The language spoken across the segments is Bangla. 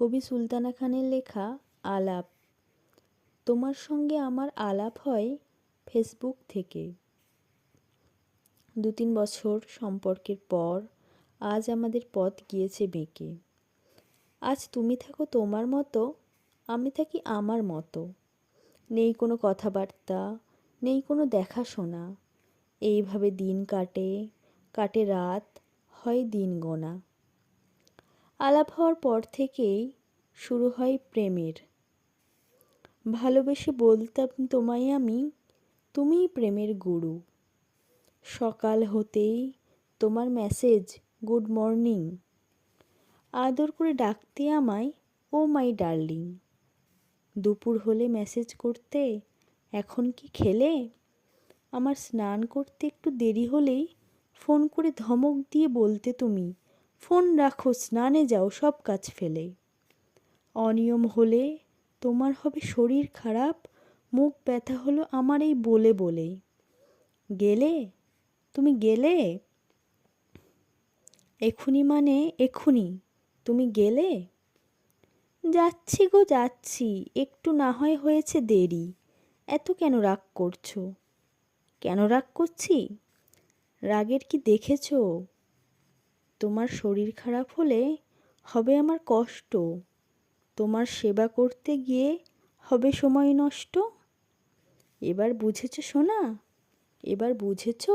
কবি সুলতানা খানের লেখা আলাপ। তোমার সঙ্গে আমার আলাপ হয় ফেসবুক থেকে। দু তিন বছর সম্পর্কের পর আজ আমাদের পথ গিয়েছে বেঁকে। আজ তুমি থাকো তোমার মতো, আমি থাকি আমার মতো। নেই কোনো কথাবার্তা, নেই কোনো দেখাশোনা। এইভাবে দিন কাটে কাটে রাত, হয় দিন গোনা। আলাপ হওয়ার পর থেকেই শুরু হয় প্রেমের। ভালোবেসে বলতাম তোমায় আমি, তুমিই প্রেমের গুরু। সকাল হতেই তোমার মেসেজ গুড মর্নিং আদর করে ডাকতে আমায়, ও মাই ডার্লিং, দুপুর হলে মেসেজ করতে, এখন কি খেলে? আমার স্নান করতে একটু দেরি হলেই ফোন করে ধমক দিয়ে বলতে তুমি ফোন রাখো, স্নানে যাও, সব কাজ ফেলে। অনিয়ম হলে তোমার হবে শরীর খারাপ, মুখ ব্যথা হলো আমার এই বলে বলে গেলে? তুমি গেলে? এখুনি মানে এক্ষুনি তুমি গেলে? যাচ্ছি গো, যাচ্ছি, একটু না হয় হয়েছে দেরি। এত কেন রাগ করছ? কেন রাগ করছি? রাগের কি দেখেছ? তোমার শরীর খারাপ হলে হবে আমার কষ্ট। তোমার সেবা করতে গিয়ে হবে সময় নষ্ট। এবার বুঝেছ শোনা এবার বুঝেছ?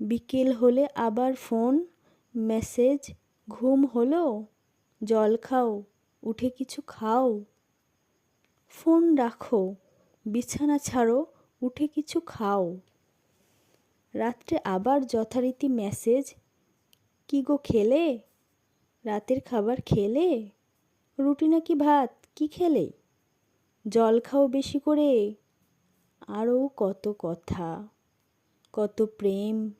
বিকেল হলে আবার ফোন, মেসেজ, ঘুম হলো? জল খাও, উঠে কিছু খাও। ফোন রাখো, বিছানা ছাড়ো, উঠে কিছু খাও। রাত্রে আবার যথারীতি মেসেজ কি গো খেলে? রাতের খাবার খেলে? রুটি নাকি ভাত? কি খেলে? জল খাও বেশি করে। আরও কত কথা, কত প্রেম,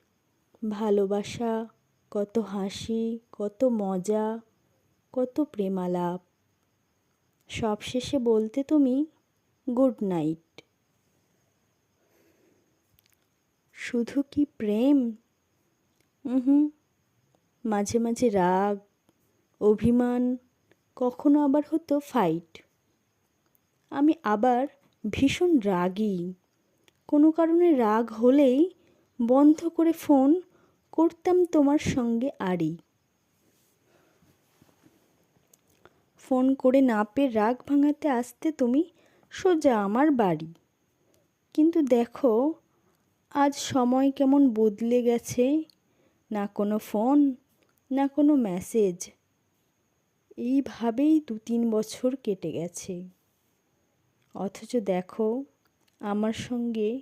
ভালোবাসা, কত হাসি, কত মজা, কত প্রেমালাপ। সব শেষে বলতে তুমি, গুড নাইট। শুধু কি প্রেম? হুম মাঝে মাঝে রাগ, অভিমান, কখনো আবার হতো ফাইট আমি আবার ভীষণ রাগী। কোনো কারণে রাগ হলেই বন্ধ করে ফোন করতাম তোমার সঙ্গে আড়ি ফোন করে না পেয়ে রাগ ভাঙাতে আসতে তুমি সোজা আমার বাড়ি। কিন্তু দেখো, আজ সময় কেমন বদলে গেছে। না কোনো ফোন না কোনো মেসেজ এইভাবেই দু তিন বছর কেটে গেছে। অথচ দেখো, আমার সঙ্গে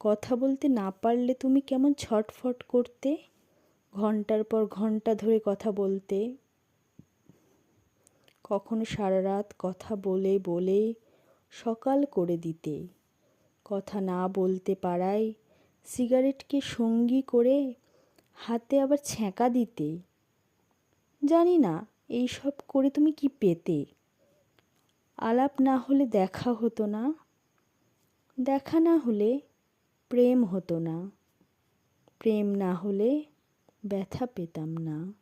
কথা বলতে না পারলে তুমি কেমন ছটফট করতে? ঘণ্টার পর ঘণ্টা ধরে কথা বলতে। কখনো সারা রাত কথা বলে বলে সকাল করে দিতে। কথা না বলতে পারায় সিগারেটকে সঙ্গী করে হাতে আবার ছ্যাঁকা দিতে। জানি না এই সব করে তুমি কি পেতে? আলাপ না হলে দেখা হতো না। দেখা না হলে প্রেম হতো না। প্রেম না হলে ব্যথা পেতাম না।